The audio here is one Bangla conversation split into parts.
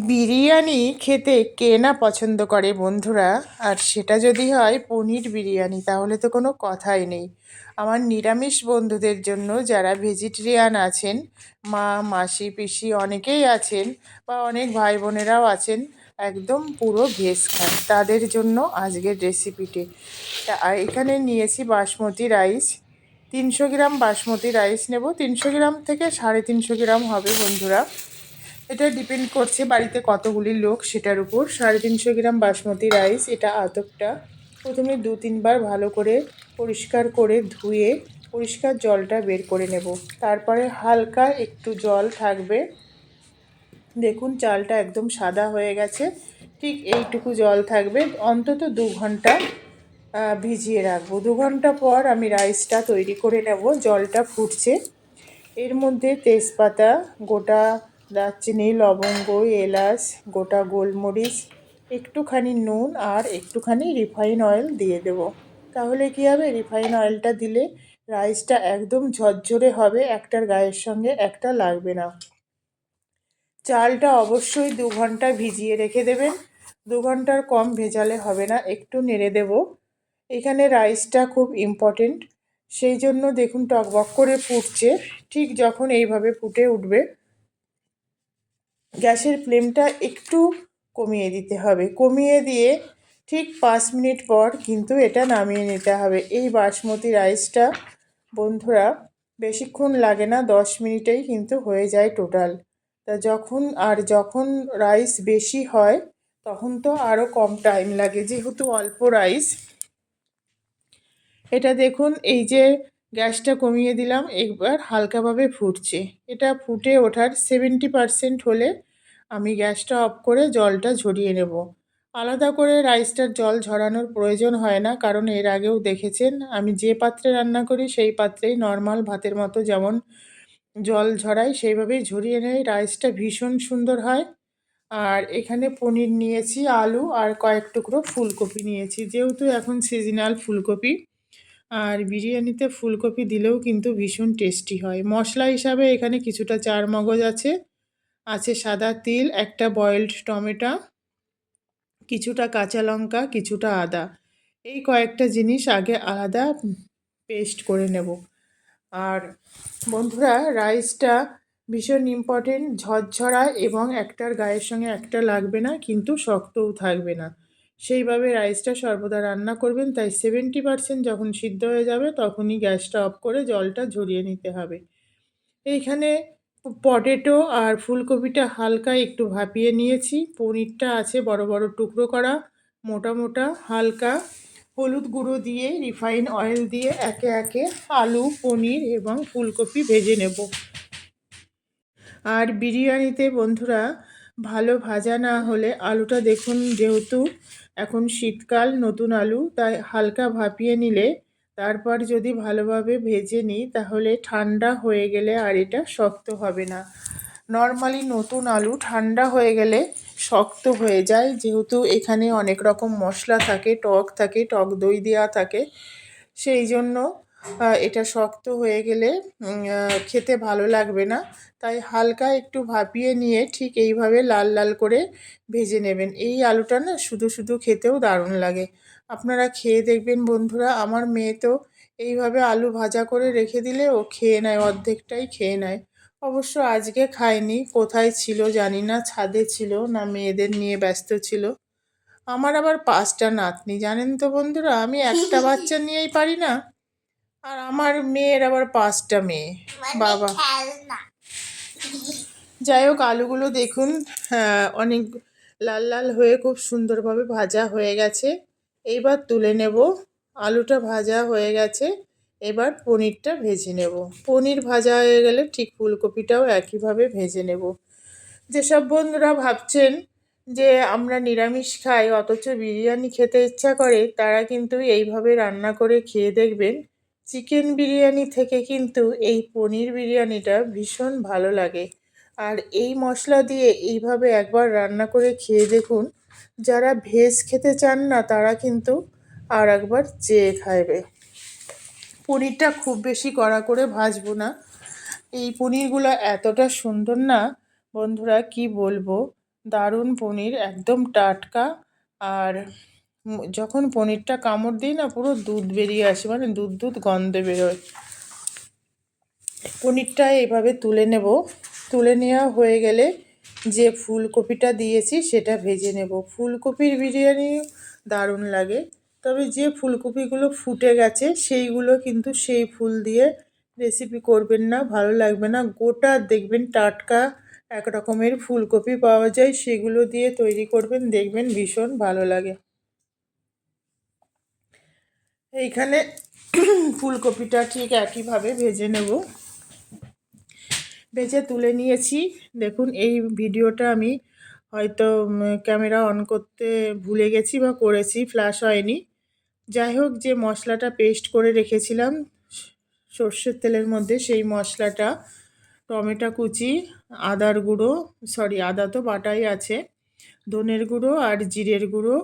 বিরিয়ানি খেতে কে না পছন্দ করে বন্ধুরা? আর সেটা যদি হয় পনির বিরিয়ানি, তাহলে তো কোনো কথাই নেই। আমার নিরামিষ বন্ধুদের জন্য যারা ভেজিটেরিয়ান আছেন, মা, মাসি, পিসি অনেকেই আছেন বা অনেক ভাই বোনেরাও আছেন, একদম পুরো ভেজ খান। তাদের জন্য আজকের রেসিপিটি। তা এখানে নিয়েছি বাসমতি রাইস। তিনশো গ্রাম বাসমতি রাইস নেব। তিনশো গ্রাম থেকে সাড়ে তিনশো গ্রাম হবে বন্ধুরা। এটা ডিপেন্ড করছে বাড়িতে কতগুলি লোক, সেটার উপর। সাড়ে তিনশো গ্রাম বাসমতি রাইস এটা আতপটা। প্রথমে দু, তিনবার ভালো করে পরিষ্কার করে ধুয়ে পরিষ্কার জলটা বের করে নেব। তারপরে হালকা একটু জল থাকবে। দেখুন, চালটা একদম সাদা হয়ে গেছে। ঠিক এইটুকু জল থাকবে। অন্তত দু ঘণ্টা ভিজিয়ে রাখব। দু ঘণ্টা পর আমি রাইসটা তৈরি করে নেব। জলটা ফুটছে। এর মধ্যে তেজপাতা, গোটা দারচিনি, লবঙ্গ, এলাচ, গোটা গোলমরিচ, একটুখানি নুন আর একটুখানি রিফাইন অয়েল দিয়ে দেব। তাহলে কী হবে? রিফাইন অয়েলটা দিলে রাইসটা একদম ঝরঝরে হবে, একটার গায়ের সঙ্গে একটা লাগবে না। চালটা অবশ্যই দু ঘণ্টা ভিজিয়ে রেখে দেবেন। দু ঘণ্টার কম ভেজালে হবে না, একটু নেড়ে দেব। এখানে রাইসটা খুব ইম্পর্টেন্ট, সেই জন্য দেখুন টকবক করে ফুটছে। ঠিক যখন এইভাবে ফুটে উঠবে গ্যাসের ফ্লেমটা একটু কমিয়ে দিতে হবে। কমিয়ে দিয়ে ঠিক পাঁচ মিনিট পর কিন্তু এটা নামিয়ে নিতে হবে। এই বাসমতি রাইসটা বন্ধুরা বেশিক্ষণ লাগে না, দশ মিনিটেই কিন্তু হয়ে যায় টোটাল। তা যখন, আর যখন রাইস বেশি হয় তখন তো আরও কম টাইম লাগে, যেহেতু অল্প রাইস। এটা দেখুন, এই যে গ্যাসটা কমিয়ে দিলাম, একবার হালকাভাবে ফুটছে। এটা ফুটে ওঠার সেভেন্টি পারসেন্ট হলে আমি গ্যাসটা অফ করে জলটা ঝরিয়ে নেব। আলাদা করে রাইসটার জল ঝরানোর প্রয়োজন হয় না, কারণ এর আগেও দেখেছেন, আমি যে পাত্রে রান্না করি সেই পাত্রেই নর্মাল ভাতের মতো যেমন জল ঝরাই, সেইভাবেই ঝরিয়ে নেয় রাইসটা ভীষণ সুন্দর হয়। আর এখানে পনির নিয়েছি, আলু আর কয়েক টুকরো ফুলকপি নিয়েছি। যেহেতু এখন সিজনাল ফুলকপি আর বিরিয়ানিতে ফুলকপি দিলেও কিন্তু ভীষণ টেস্টি হয়। মশলা হিসাবে এখানে কিছুটা চার মগজ আছে। আছে সাদা তিল, একটা বয়েলড টমেটো, কিছুটা কাঁচা লঙ্কা, কিছুটা আদা। এই কয়েকটা জিনিস আগে আলাদা পেস্ট করে নেব। আর বন্ধুরা রাইসটা ভীষণ ইম্পর্টেন্ট ঝরঝরা এবং একটার গায়ের সঙ্গে একটা লাগবে না, কিন্তু শক্তও থাকবে না। সেইভাবে রাইসটা সর্বদা রান্না করবেন, তাই সেভেন্টি পারসেন্ট যখন সিদ্ধ হয়ে যাবে তখনই গ্যাসটা অফ করে জলটা ঝরিয়ে নিতে হবে। এইখানে পটেটো আর ফুলকপিটা হালকা একটু ভাপিয়ে নিয়েছি, পনিরটা আছে বড় বড় টুকরো করা, মোটা মোটা, হালকা। হলুদ গুঁড়ো দিয়ে রিফাইন অয়েল দিয়ে একে একে আলু, পনির এবং ফুলকপি ভেজে নেব। আর বিরিয়ানিতে বন্ধুরা, ভালো ভাজা না হলে আলুটা দেখুন যেহেতু এখন শীতকাল, নতুন আলু, তাই হালকা ভাপিয়ে নিলে তারপর যদি ভালোভাবে ভেজে নিই, তাহলে ঠান্ডা হয়ে গেলে আর এটা শক্ত হবে না। নর্মালি নতুন আলু ঠান্ডা হয়ে গেলে শক্ত হয়ে যায়, যেহেতু এখানে অনেক রকম মশলা থাকে, টক থাকে, টক দই দেওয়া থাকে, সেই জন্য এটা শক্ত হয়ে গেলে খেতে ভালো লাগবে না। তাই হালকা একটু ভাপিয়ে নিয়ে ঠিক এইভাবে লাল লাল করে ভেজে নেবেন। এই আলুটা না শুধু শুধু খেতেও দারুণ লাগে। আপনারা খেয়ে দেখবেন বন্ধুরা, আমার মেয়ে তো এইভাবে আলু ভাজা করে রেখে দিলে ও খেয়ে নেয়, অর্ধেকটাই খেয়ে নেয়। অবশ্য আজকে খায়নি, কোথায় ছিল জানি না, ছাদে ছিল না, মেয়েদের নিয়ে ব্যস্ত ছিল। আমার আবার পাঁচটা নাতনি, জানেন তো বন্ধুরা, আমি একটা বাচ্চা নিয়েই পারি না। আর আমার মেয়ের আবার পাঁচটা মেয়ে। বাবা। যাই হোক আলুগুলো দেখুন অনেক লাল লাল হয়ে খুব সুন্দরভাবে ভাজা হয়ে গেছে। এইবার তুলে নেব। আলুটা ভাজা হয়ে গেছে। এবার পনিরটা ভেজে নেব। পনির ভাজা হয়ে গেলে ঠিক ফুলকপিটাও একইভাবে ভেজে নেব। যেসব বন্ধুরা ভাবছেন যে আমরা নিরামিষ খাই অথচ বিরিয়ানি খেতে ইচ্ছা করে তারা কিন্তু এইভাবে রান্না করে খেয়ে দেখবেন। চিকেন বিরিয়ানি থেকে কিন্তু এই পনির বিরিয়ানিটা ভীষণ ভালো লাগে। আর এই মশলা দিয়ে এইভাবে একবার রান্না করে খেয়ে দেখুন, যারা ভেজ খেতে চান না, তারা কিন্তু আর একবার চেয়ে খাইবে। পনিরটা খুব বেশি কড়া করে ভাজবো না। এই পনিরগুলো এতটা সুন্দর না, বন্ধুরা, কি বলব? দারুণ পনির, একদম টাটকা। আর যখন পনিরটা কামড় দিই না, পুরো দুধ বেরিয়ে আসে মানে দুধ দুধ গন্ধে বেরোয়। পনিরটা এভাবে তুলে নেব। তুলে নেওয়া হয়ে গেলে যে ফুলকপিটা দিয়েছি, সেটা ভেজে নেব। ফুলকপির বিরিয়ানি দারুণ লাগে। তবে যে ফুলকপিগুলো ফুটে গেছে, সেইগুলো কিন্তু সেই ফুল দিয়ে রেসিপি করবেন না, ভালো লাগবে না। গোটা দেখবেন টাটকা এক রকমের ফুলকপি পাওয়া যায়, সেগুলো দিয়ে তৈরি করবেন, দেখবেন ভীষণ ভালো লাগে। এইখানে ফুলকপিটা ঠিক একইভাবে ভেজে নেব। ভেজে তুলে নিয়েছি। দেখুন, এই ভিডিওটা আমি হয়তো ক্যামেরা অন করতে ভুলে গেছি বা করেছি ফ্ল্যাশ হয়নি। যাই হোক, যে মশলাটা পেস্ট করে রেখেছিলাম, সর্ষের তেলের মধ্যে সেই মশলাটা, টমেটো কুচি, আদার গুঁড়ো সরি আদা তো বাটাই আছে, ধনের গুঁড়ো আর জিরের গুঁড়ো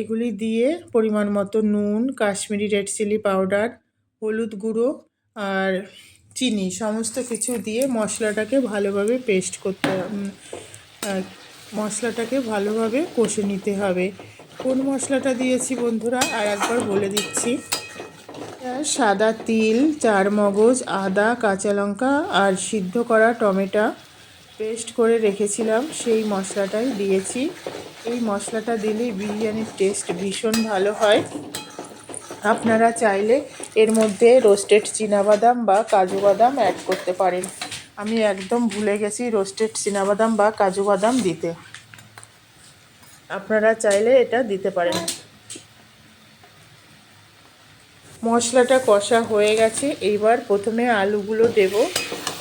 এগুলি দিয়ে পরিমাণ মতো নুন, কাশ্মীরি রেড চিলি পাউডার, হলুদ গুঁড়ো আর চিনি সমস্ত কিছু দিয়ে মশলাটাকে ভালোভাবে পেস্ট করতে মশলাটাকে ভালোভাবে কষে নিতে হবে। কোন মশলাটা দিয়েছি বন্ধুরা? আর একবার বলে দিচ্ছি। সাদা তিল, চার মগজ, আদা, কাঁচা লঙ্কা আর সিদ্ধ করা টমেটো পেস্ট করে রেখেছিলাম। সেই মশলাটাই দিয়েছি। এই মশলাটা দিলে বিরিয়ানির টেস্ট ভীষণ ভালো হয়। আপনারা চাইলে এর মধ্যে রোস্টেড বাদাম বা কাজু বাদাম অ্যাড করতে পারেন। আমি একদম ভুলে গেছি রোস্টেড বাদাম বা কাজু বাদাম দিতে। আপনারা চাইলে এটা দিতে পারেন। মশলাটা কষা হয়ে গেছে। এইবার প্রথমে আলুগুলো দেব।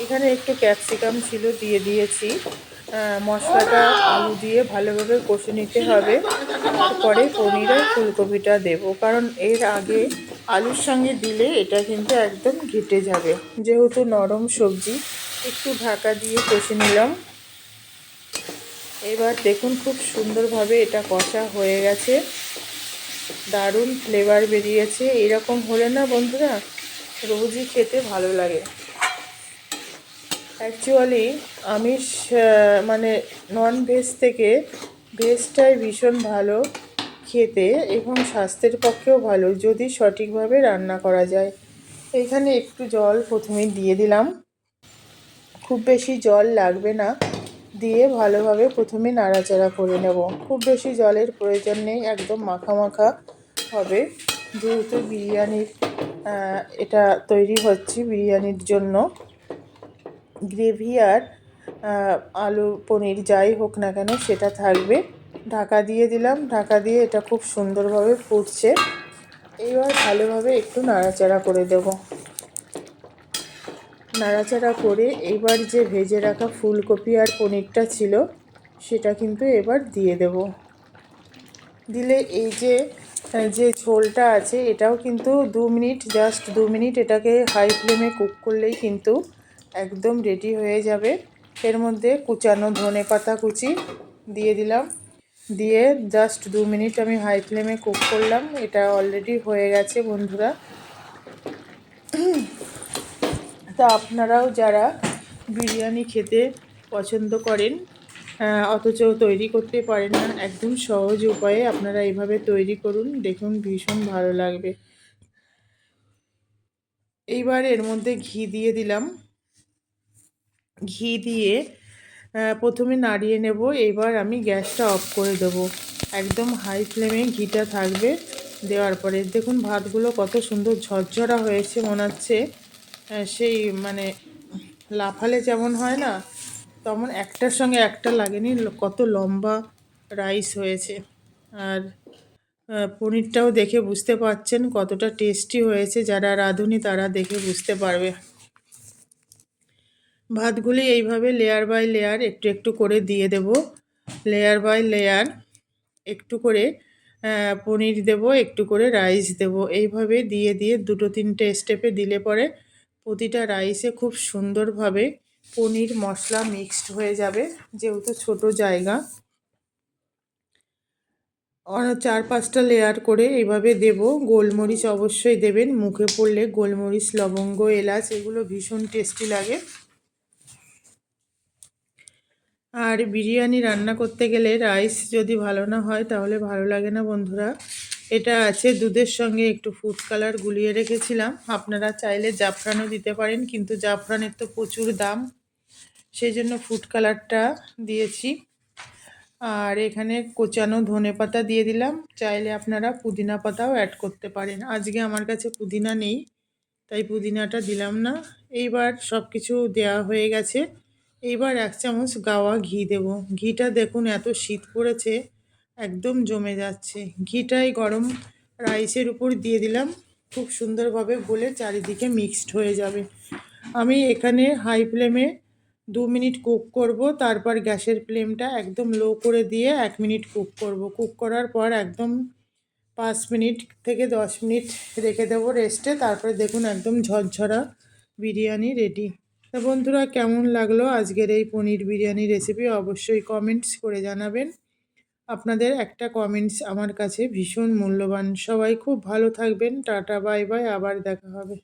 এখানে একটু ক্যাপসিকাম ছিল দিয়ে দিয়েছি। মশলাটা আলু দিয়ে ভালোভাবে কষে নিতে হবে। তারপরে পনির আর ফুলকপিটা দেব। কারণ এর আগে আলুর সঙ্গে দিলে এটা কিন্তু একদম ঘেটে যাবে। যেহেতু নরম সবজি, একটু ঢাকা দিয়ে কষে নিলাম। এবার দেখুন খুব সুন্দরভাবে এটা কষা হয়ে গেছে। দারুণ ফ্লেভার বেরিয়েছে। এরকম হলে না বন্ধুরা, রোজই খেতে ভালো লাগে। অ্যাকচুয়ালি আহ, মানে নন ভেজ থেকে ভেজটাই ভীষণ ভালো খেতে এবং স্বাস্থ্যের পক্ষেও ভালো যদি সঠিকভাবে রান্না করা যায়। এখানে একটু জল প্রথমে দিয়ে দিলাম। খুব বেশি জল লাগবে না দিয়ে ভালোভাবে প্রথমে নাড়াচাড়া করে নেব। খুব বেশি জলের প্রয়োজন নেই একদম মাখা মাখা হবে। যেহেতু বিরিয়ানির এটা তৈরি হচ্ছে বিরিয়ানির জন্য। গ্রেভি আর আলু, পনির যাই হোক না কেন সেটা থাকবে। ঢাকা দিয়ে দিলাম। ঢাকা দিয়ে এটা খুব সুন্দরভাবে ফুটছে। এইবার ভালোভাবে একটু নাড়াচাড়া করে দেবো। নাড়াচাড়া করে এইবার যে ভেজে রাখা ফুলকপি আর পনিরটা ছিল, সেটা কিন্তু এবার দিয়ে দেব। দিলে এই যে যে ঝোলটা আছে, এটাও কিন্তু দু মিনিট, জাস্ট দু মিনিট এটাকে হাই ফ্লেমে কুক করলেই কিন্তু একদম রেডি হয়ে যাবে। এর মধ্যে কুচানো ধনে পাতা কুচি দিয়ে দিলাম। দিয়ে জাস্ট দু মিনিট আমি হাই ফ্লেমে কুক করলাম। এটা অলরেডি হয়ে গেছে বন্ধুরা। তা আপনারাও যারা বিরিয়ানি খেতে পছন্দ করেন অথচ তৈরি করতে পারেন না, একদম সহজ উপায়ে আপনারা এইভাবে তৈরি করুন। দেখুন ভীষণ ভালো লাগবে। এইবার এর মধ্যে ঘি দিয়ে দিলাম। ঘি দিয়ে প্রথমে নাড়িয়ে নেব। এবার আমি গ্যাসটা অফ করে দেব। একদম হাই ফ্লেমে ঘিটা থাকবে দেওয়ার পরে। দেখুন ভাতগুলো কত সুন্দর ঝরঝরা হয়েছে, মনে হচ্ছে সেই মানে লাফালে যেমন হয় না, তেমন একটার সঙ্গে একটা লাগেনি। কত লম্বা রাইস হয়েছে। আর পনিরটাও দেখে বুঝতে পারছেন কতটা টেস্টি হয়েছে। যারা রাঁধুনি তারা দেখে বুঝতে পারবে। ভাতগুলি এইভাবে লেয়ার বাই লেয়ার একটু একটু করে দিয়ে দেব। লেয়ার বাই লেয়ার একটু করে পনির দেব, একটু করে রাইস দেব। এইভাবে দিয়ে দিয়ে দুটো তিনটে স্টেপে দিলে পরে প্রতিটা রাইসে খুব সুন্দরভাবে পনির মশলা মিক্সড হয়ে যাবে, যেহেতু ছোট জায়গা। চার পাঁচটা লেয়ার করে এইভাবে দেব। গোলমরিচ অবশ্যই দেবেন। মুখে পড়লে গোলমরিচ, লবঙ্গ, এলাচ, এগুলো ভীষণ টেস্টি লাগে। আর বিরিয়ানি রান্না করতে গেলে রাইস যদি ভালো না হয়, তাহলে ভালো লাগে না বন্ধুরা। এটা আছে দুধের সঙ্গে একটু ফুড কালার গুলিয়ে রেখেছিলাম। আপনারা চাইলে জাফরানও দিতে পারেন, কিন্তু জাফরানের তো প্রচুর দাম। সেই জন্য ফুড কালারটা দিয়েছি। আর এখানে কোচানো ধনে পাতা দিয়ে দিলাম। চাইলে আপনারা পুদিনা পাতাও অ্যাড করতে পারেন। আজকে আমার কাছে পুদিনা নেই, তাই পুদিনাটা দিলাম না। এইবার সব কিছু দেওয়া হয়ে গেছে। এইবার এক চামচ গাওয়া ঘি দেব। ঘিটা দেখুন এত শীত পড়েছে একদম জমে যাচ্ছে। ঘিটাই গরম রাইসের উপর দিয়ে দিলাম, খুব সুন্দরভাবে গলে চারিদিকে মিক্সড হয়ে যাবে। আমি এখানে হাই ফ্লেমে দু মিনিট কুক করব, তারপর গ্যাসের ফ্লেমটা একদম লো করে দিয়ে এক মিনিট কুক করব। কুক করার পর একদম পাঁচ মিনিট থেকে দশ মিনিট রেখে দেবো রেস্টে তারপরে দেখুন একদম ঝরঝরা বিরিয়ানি রেডি তা বন্ধুরা, কেমন লাগল আজকের এই পনির বিরিয়ানি রেসিপি অবশ্যই কমেন্টস করে জানাবেন। আপনাদের একটা কমেন্টস আমার কাছে ভীষণ মূল্যবান। সবাই খুব ভালো থাকবেন। টাটা বাই বাই আবার দেখা হবে।